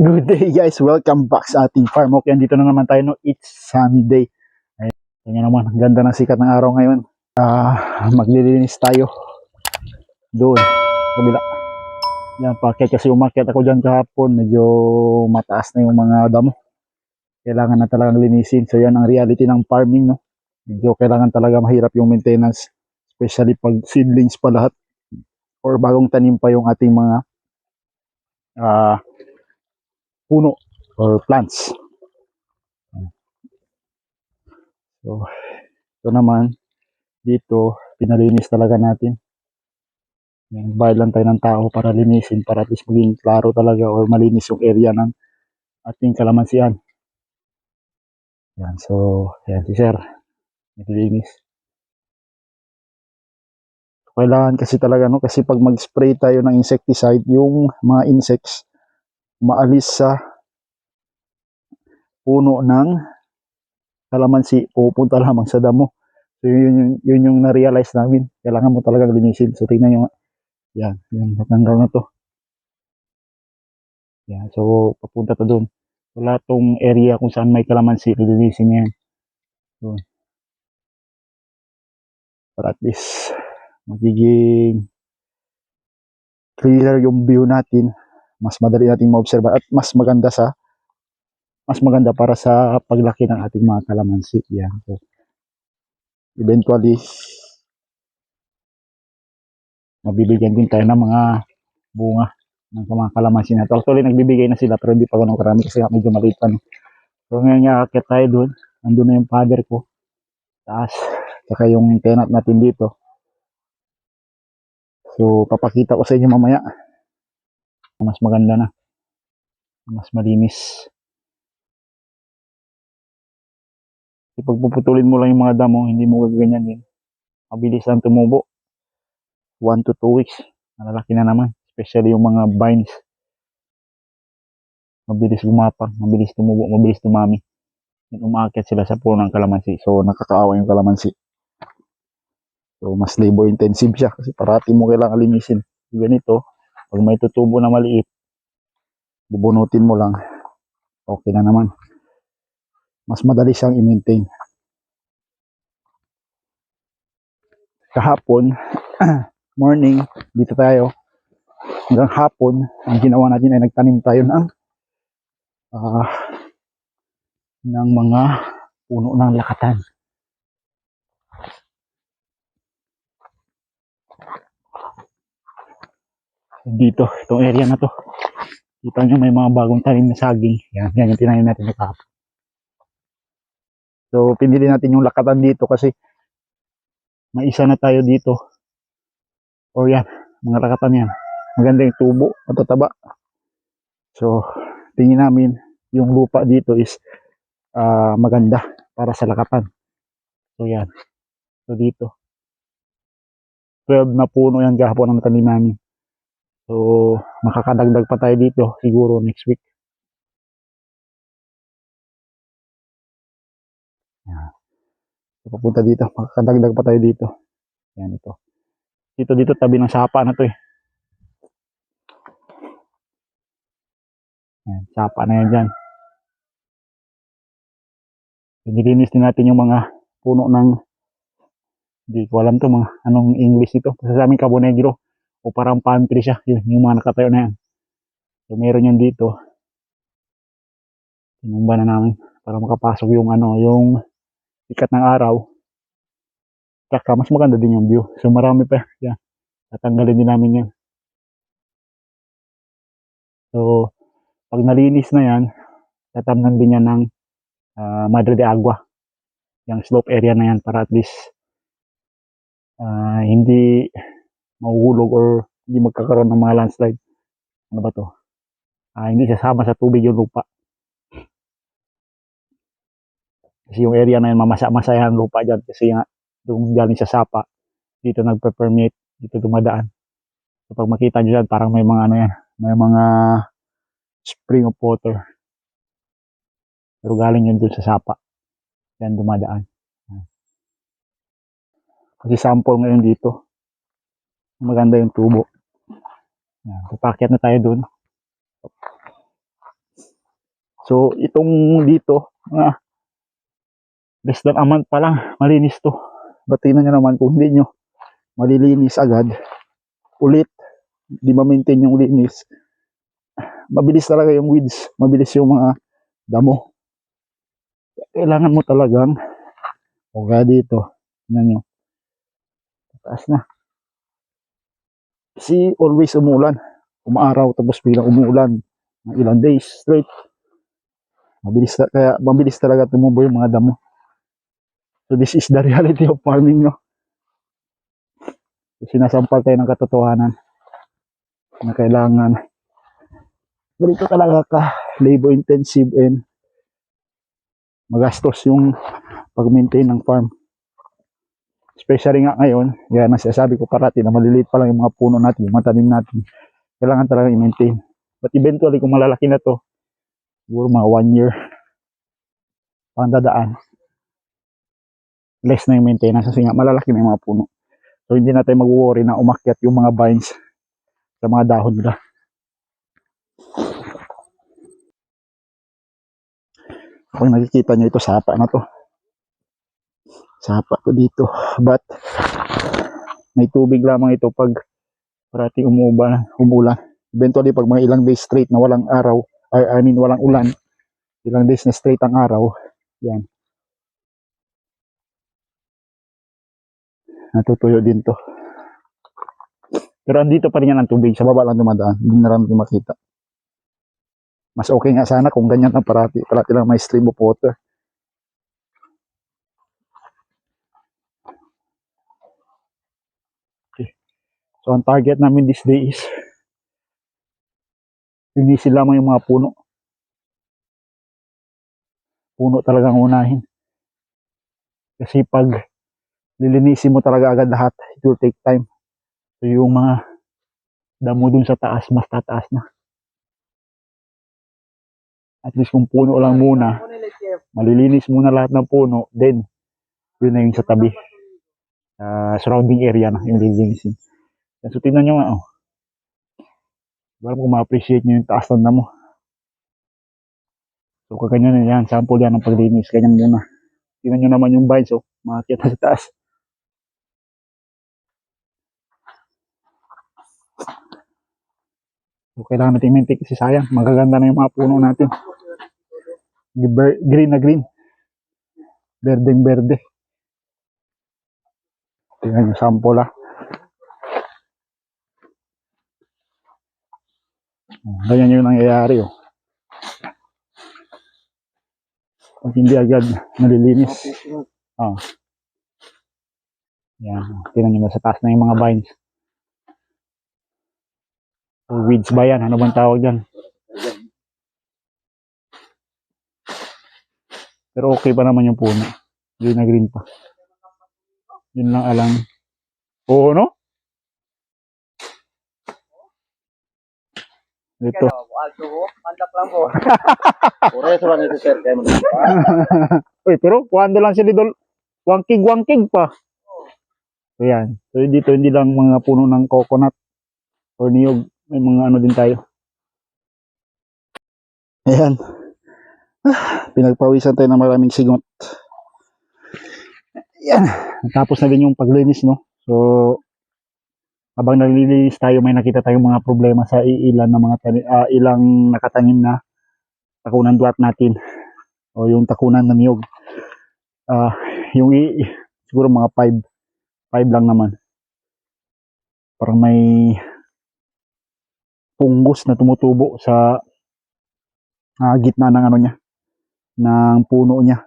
Good day guys, welcome back sa ating farm. Okay, andito na naman tayo no, it's Sunday. Ayun, tingnan naman, ang ganda ng sikat ng araw ngayon. Ah, maglilinis tayo. Doon, kabila. Yan, pakit kasi umakyat ako dyan kahapon, medyo mataas na yung mga damo. Kailangan na talagang linisin. So yan ang reality ng farming, no. Medyo kailangan talaga mahirap yung maintenance, especially pag seedlings pa lahat or bagong tanim pa yung ating mga ah puno or plants. So, ito naman, dito, pinalinis talaga natin. Yan, bayad lang tayo ng tao para linisin, para at least maging klaro talaga or malinis yung area ng ating kalamansian. Yan, so, yan si sir, naglilinis. Kailangan kasi talaga, no, kasi pag mag-spray tayo ng insecticide, yung mga insects, maalis sa puno ng kalamansi pupunta lamang sa damo. So yun yung, yun yung na-realize namin. Kailangan mo talagang linisin. So tingnan nyo nga. Yan, yung natanggal na to. Yan, so papunta to doon. Wala tong area kung saan may kalamansi, lilinisin niya yan. Doon. Para at least magiging clear yung view natin mas madali nating maobserba at mas maganda sa mas maganda para sa paglaki ng ating mga kalamansi. Yan. So, eventually, mabibigyan din tayo ng mga bunga ng mga kalamansi na to. Actually, nagbibigay na sila pero hindi pa ganun karami kasi medyo maliit pa. No? So, ngayon nga, akit tayo doon. Nandun na yung father ko. Taas. Saka yung tenant natin dito. So, papakita ko sa inyo mamaya mas maganda na. Mas malinis. Kasi pag puputulin mo lang yung mga damo, hindi mo gaganyanin. Mabilis lang tumubo. 1 to 2 weeks. Nalalaki na naman. Especially yung mga vines. Mabilis lumapang, mabilis tumubo, mabilis tumami. Umaakit sila sa puno ng kalamansi. So, nakakaawa yung kalamansi. So, mas labor intensive siya kasi parati mo kailangan linisin. Ganito, pag may tutubo na maliit, bubunutin mo lang. Okay na naman. Mas madali siyang i-maintain. Kahapon, morning, dito tayo. Hanggang hapon, ang ginawa natin ay nagtanim tayo ng ah, ng mga puno ng lakatan. Dito, itong area na to. Kita nyo may mga bagong tanim na saging. Yan, yan yung tinanim natin na kahapon. So, pinili natin yung lakatan dito kasi may isa na tayo dito. O yan, mga lakatan yan. Maganda yung tubo, matataba. So, tingin namin yung lupa dito is ah, maganda para sa lakatan. So, yan. So, dito. 12 na puno yan gahapon ang tanim namin. So, makakadagdag pa tayo dito siguro next week. Yan. So, papunta dito. Makakadagdag pa tayo dito. Yan ito. Dito dito tabi ng sapa na to eh. Yan, sapa na yan dyan. So, nilinis din natin yung mga puno ng hindi ko alam to mga anong English ito. Kasi sa amin Cabo Negro o parang pantry siya. Yun, yung mga nakatayo na yan. So, meron yan dito. Tinumba na namin para makapasok yung ano, yung sikat ng araw. Tsaka mas maganda din yung view. So, marami pa. Yan. Tatanggalin din namin yan. So, pag nalinis na yan, tatamnan din yan ng ah, Madre de Agua. Yung slope area na yan para at least ah, hindi mahuhulog or hindi magkakaroon ng mga landslide. Ano ba to? Ah, hindi sasama sa tubig yung lupa. Kasi yung area na yun, mamasa-masa lupa dyan. Kasi nga, doon galing sa sapa, dito nagpe-permeate, dito dumadaan. So, pag makita nyo dyan, parang may mga ano yan, may mga spring of water. Pero galing yun dun sa sapa. Yan dumadaan. Kasi sample ngayon dito. Maganda yung tubo. Yan, papakyat na tayo dun. So, itong dito, mga less than a month pa lang, malinis to. But tingnan nyo naman kung hindi nyo malilinis agad, ulit, di ma-maintain yung linis, mabilis talaga yung weeds, mabilis yung mga damo. Kailangan mo talagang, kaya dito, tingnan nyo, taas na. Kasi always umulan, umaaraw tapos biglang umulan, ng ilang days straight. Mabilis, kaya mabilis talaga tumubo yung mga damo. So this is the reality of farming, no? Sinasampal tayo ng katotohanan na kailangan ganito talaga ka labor intensive and magastos yung pag-maintain ng farm. Especially nga ngayon, yan ang sinasabi ko parati na maliliit pa lang yung mga puno natin, yung mga natin. Kailangan talaga i-maintain. But eventually, kung malalaki na to, siguro mga one year, pang dadaan, less na yung maintenance kasi nga malalaki na yung mga puno. So, hindi na tayo mag-worry na umakyat yung mga vines sa mga dahon nila. Kung nakikita nyo ito, sapa na to. Sapa to dito. But, may tubig lamang ito pag parati umuulan, umulan. Eventually, pag mga ilang days straight na walang araw, ay, I mean, walang ulan, ilang days na straight ang araw, yan. Natutuyo din to. Pero andito pa rin yan ang tubig, sa baba lang dumadaan, hindi na lang makita. Mas okay nga sana kung ganyan ang parati, parati lang may stream of water. Okay. So ang target namin this day is linisin lamang yung mga puno. Puno talagang unahin. Kasi pag lilinisin mo talaga agad lahat, it will take time. So yung mga damo dun sa taas, mas tataas na. At least kung puno lang muna, malilinis muna lahat ng puno, then yun na yung sa tabi. Ah, surrounding area na yung lilinisin. So tingnan nyo nga, oh. Alam kung ma-appreciate nyo yung taas ng damo. So kaganyan na yan, sample yan ng paglinis, ganyan muna. Tingnan nyo naman yung vines, oh, makakita sa taas. So, kailangan natin maintain kasi sayang. Magaganda na yung mga puno natin. Green na green. Berdeng berde. Tingnan yung sample ah. Ganyan yung nangyayari oh. Pag hindi agad nalilinis. Oh. Yan. Tingnan nyo na sa taas na yung mga vines. O weeds ba yan? Ano bang tawag dyan? Pero okay pa naman yung puno. Green na green pa. Yun lang alam. Oo, no? Ito. Ko, pandak lang po. Puro sa mga sir kayo mo. Uy, pero kuhando lang sila idol. Wangkig, wangkig pa. So yan. So dito hindi lang mga puno ng coconut or niyog. May mga ano din tayo. Ayan. Ah, Pinagpawisan tayo ng maraming sigot. Yan. Tapos na din yung paglinis, no? So, habang naglilinis tayo, may nakita tayong mga problema sa ilan ng mga ah, ilang nakatanim na takunan duat natin o yung takunan ng niyog. Ah, yung i- siguro mga 5 5 lang naman. Parang may punggos na tumutubo sa ah, gitna ng ano niya ng puno niya.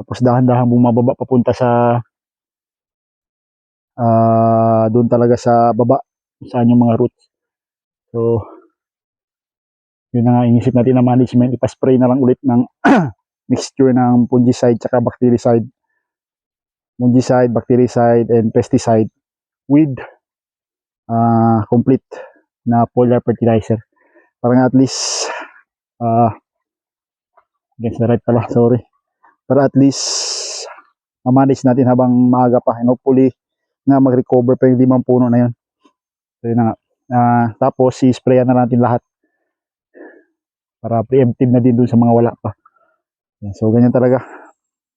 Tapos dahan-dahan bumababa papunta sa ah doon talaga sa baba saan yung mga roots. So yun na nga inisip natin na management ipaspray na lang ulit ng mixture ng fungicide tsaka bactericide fungicide, bactericide, and pesticide with uh, complete na foliar fertilizer. Parang at least uh, against the right pala, sorry. Para at least ma-manage natin habang maaga pa and hopefully nga mag-recover pa yung limang puno na yun. So yun na nga. Ah, tapos si-sprayan na natin lahat para preemptive na din dun sa mga wala pa. Yan, so ganyan talaga.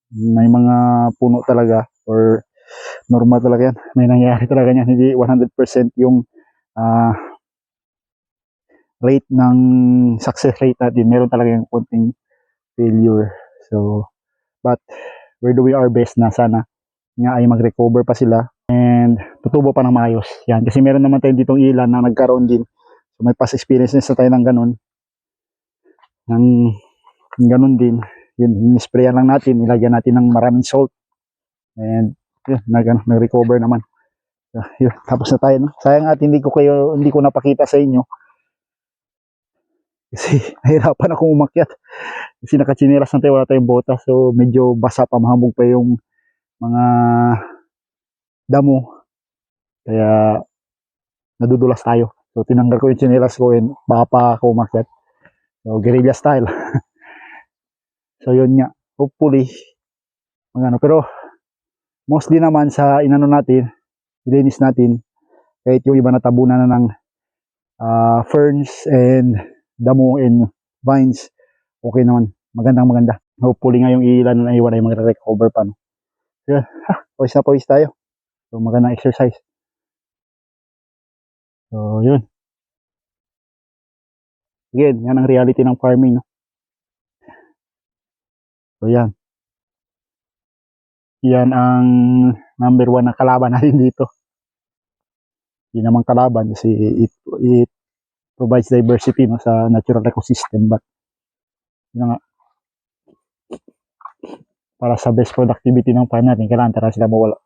May mga puno talaga or normal talaga yan. May nangyayari talaga yan. Hindi 100% yung ah, rate ng success rate natin. Meron talaga yung konting failure. So, but we're doing our best na sana nga ay mag-recover pa sila and tutubo pa ng maayos. Yan. Kasi meron naman tayo ditong ilan na nagkaroon din. So, may past experiences na tayo ng ganun. Ng, ng ganun din. Yun, in-sprayan lang natin. Nilagyan natin ng maraming salt. And, yun, nag, ano, nag-recover naman. So, yun, tapos na tayo. No? Sayang at hindi ko kayo, hindi ko napakita sa inyo. Kasi, nahirapan akong umakyat. Kasi nakachineras na tayo, wala tayong bota. So, medyo basa pa, mahambog pa yung mga damo. Kaya, nadudulas tayo. So, tinanggal ko yung chinelas ko and baka pa umakyat. So, guerrilla style. so, yun nga. Hopefully, mga ano. Pero, mostly naman sa inano natin, ilinis natin, kahit yung iba natabunan na ng ah, ferns and damo and vines, okay naman. Magandang maganda. Hopefully nga yung ilan na iwan ay magre-recover pa. No? So, ha, pawis na pawis tayo. So, magandang exercise. So, yun. Again, yan ang reality ng farming. No? So, yan. Yan ang number one na kalaban natin dito. Hindi naman kalaban kasi it, it provides diversity no, sa natural ecosystem. But, yun nga, para sa best productivity ng farm natin, kailangan tara sila mawala.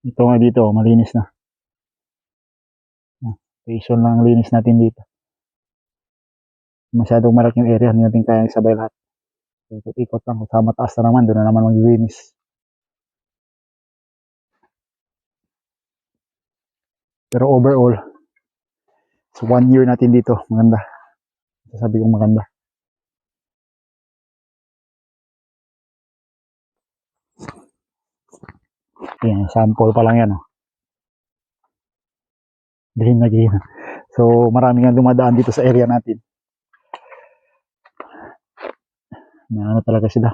Ito nga dito, oh, malinis na. Station lang ang linis natin dito. Masyadong malaking area, hindi natin kaya sabay lahat. So, ikot-ikot lang. Kung sa mataas na naman, doon na naman maglilinis. Pero overall, so one year natin dito, maganda. Sasabi kong maganda. Yan, sample pa lang yan. Oh. Green na green. So, marami nga dumadaan dito sa area natin. Na ano talaga sila.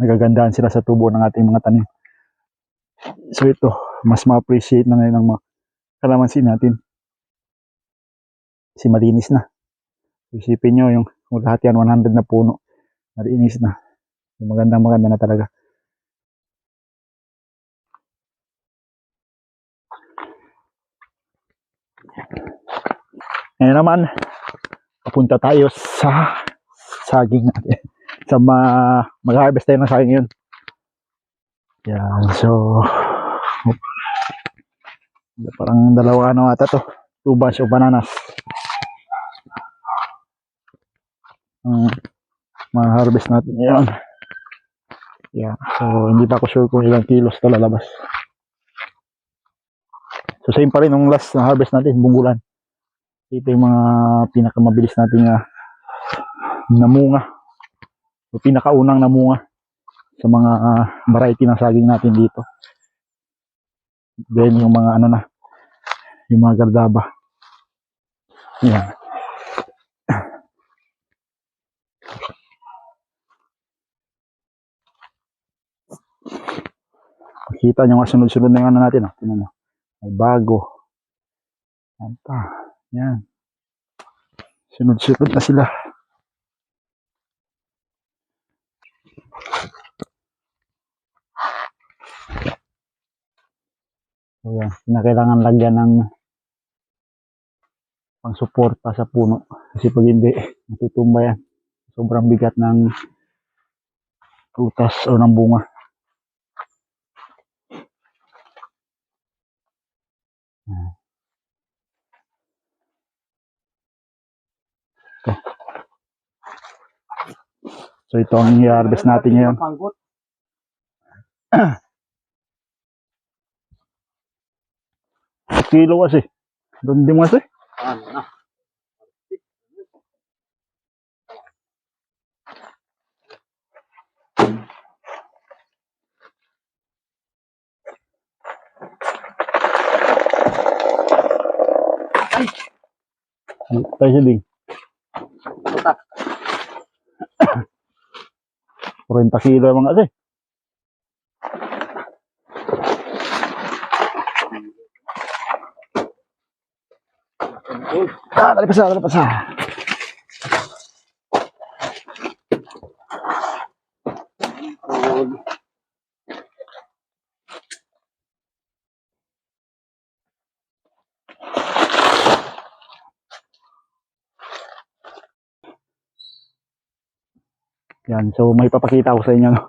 Nagagandaan sila sa tubo ng ating mga tanim. So, ito, mas ma-appreciate na ngayon ang mga kalamansi natin. Kasi malinis na. Isipin nyo, yung lahat yan, 100 na puno. Malinis na. Magandang maganda na talaga. Ngayon naman, papunta tayo sa saging natin. Sa ma mag-harvest tayo ng saging yun. Yan, so parang dalawa ano ata to. Two bunch of bananas. Ang ma-harvest natin ngayon. Yan, so hindi pa ako sure kung ilang kilos to lalabas. So same pa rin nung last na harvest natin, bunggulan. Ito yung mga pinakamabilis nating uh, namunga. O pinakaunang namunga sa mga ah, variety ng saging natin dito. Then yung mga ano na, yung mga gardaba. Yan. Kita nyo nga sunod-sunod na yung ano natin. Oh. Tingnan nyo. May bago. Yan pa. Yan. Sunod-sunod na sila. So yan, kinakailangan lagyan ng pangsuporta sa puno. Kasi pag hindi, matutumba yan. Sobrang bigat ng prutas o ng bunga. Yan. Ito. So ito ang i-harvest natin ngayon. Kilo kasi. Doon din kasi. Ano tayo sa ding. Tutak. 40 kilo mga kasi. Ah, dali pa sa, dali pa sa. Yan, so may papakita ko sa inyo. No?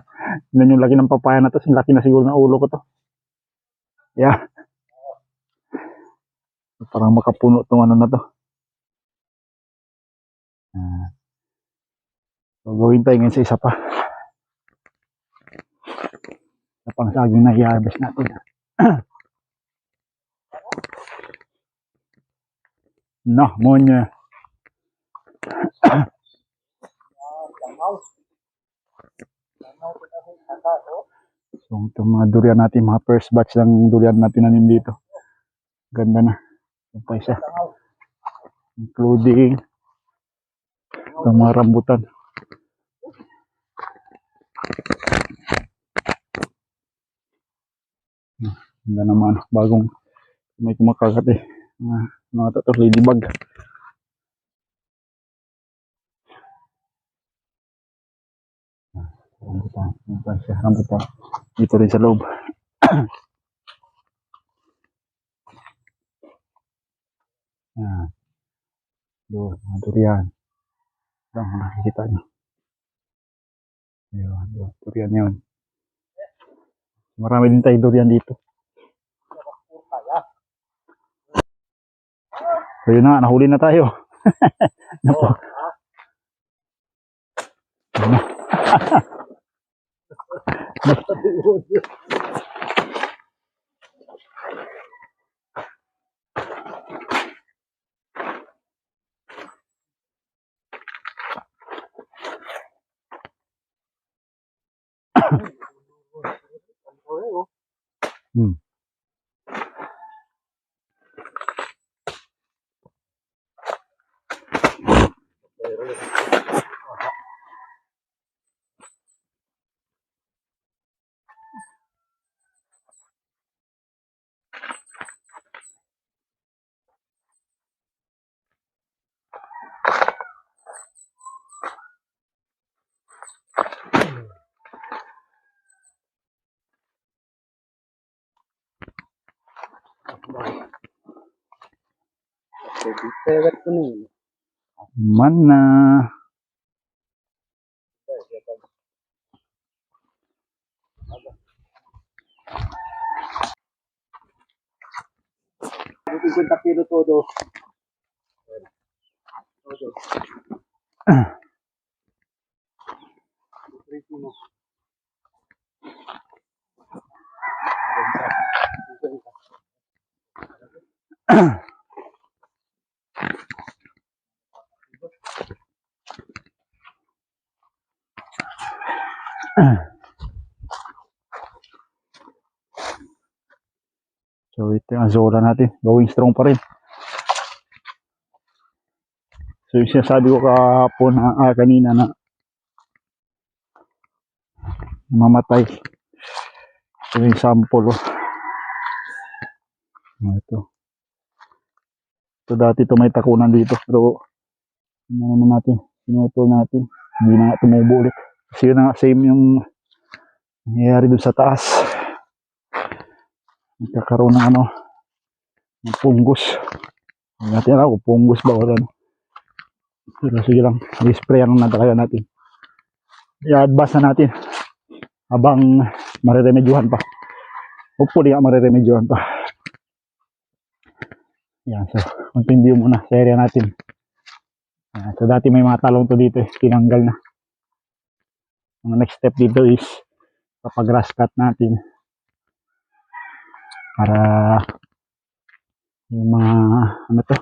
Yan yung laki ng papaya na to. Yung laki na siguro ng ulo ko to. Yeah. Parang makapuno tong ano na to. Ah. So, gawin tayo ngayon sa isa pa. Sa pang na i-harvest natin. no, monya. So, itong mga durian natin, mga first batch ng durian natin nanin dito. Ganda na. Yung pa. Including itong mga rambutan. Ganda naman. Bagong may kumakagat eh. Mga, mga to, to, ladybug. Rambutan. Pa isa. Rambutan. Dito rin sa loob. Yan. Doon, mga durian. Doon, makikita nyo. Ayun, doon, durian yun. Marami din tayo durian dito. So yun na, nahuli na tayo. Napo. Ano? 我 是 Mana? kilo mana Todo. Azola natin. Going strong pa rin. So yung sinasabi ko kahapon na ah, kanina na mamatay. Ito yung sample. Oh. Ah, Ito. Ito dati ito may takunan dito. Pero ano naman natin, sinuto natin. Hindi na nga tumubo ulit. Kasi yun na nga, same yung nangyayari dun sa taas. Nagkakaroon ng ano, ng fungus. Hindi natin alam kung fungus ba o ano. Pero sige lang, i-sprayan na talaga natin. I-advance na natin habang mareremedyohan pa. Hopefully nga mareremedyohan pa. Yan, so, continue muna sa area natin. Yan, so, dati may mga talong to dito, eh, tinanggal na. Ang next step dito is kapag grass cut natin para yung mga ano to?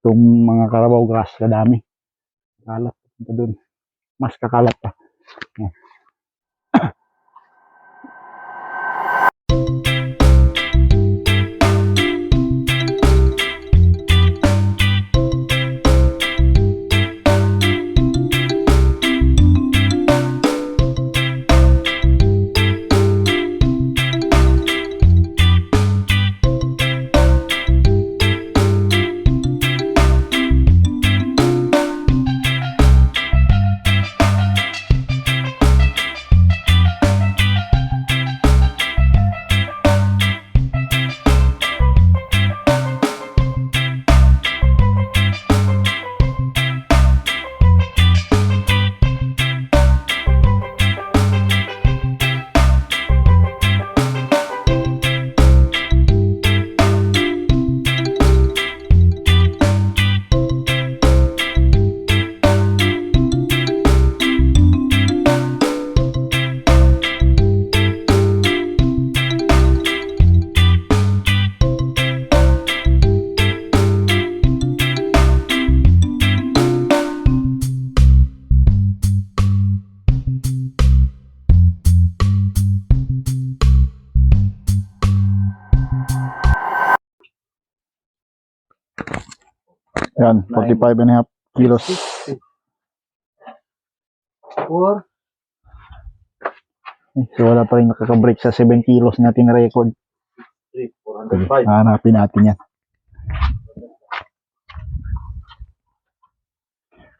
Itong mga karabaw grass kadami. Kalat ito dun. Mas kakalat pa. Yan. Yan, 45 and a half kilos. Four. So wala pa rin nakaka-break sa 7 kilos natin na record. Three. Four Sige, hundred five. hanapin natin yan.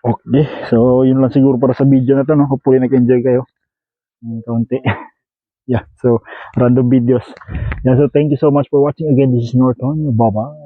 Okay, so yun lang siguro para sa video na to. No? Hopefully nag-enjoy kayo. Kaunti. yeah, so random videos. Yeah, so thank you so much for watching. Again, this is Norton. Bye-bye.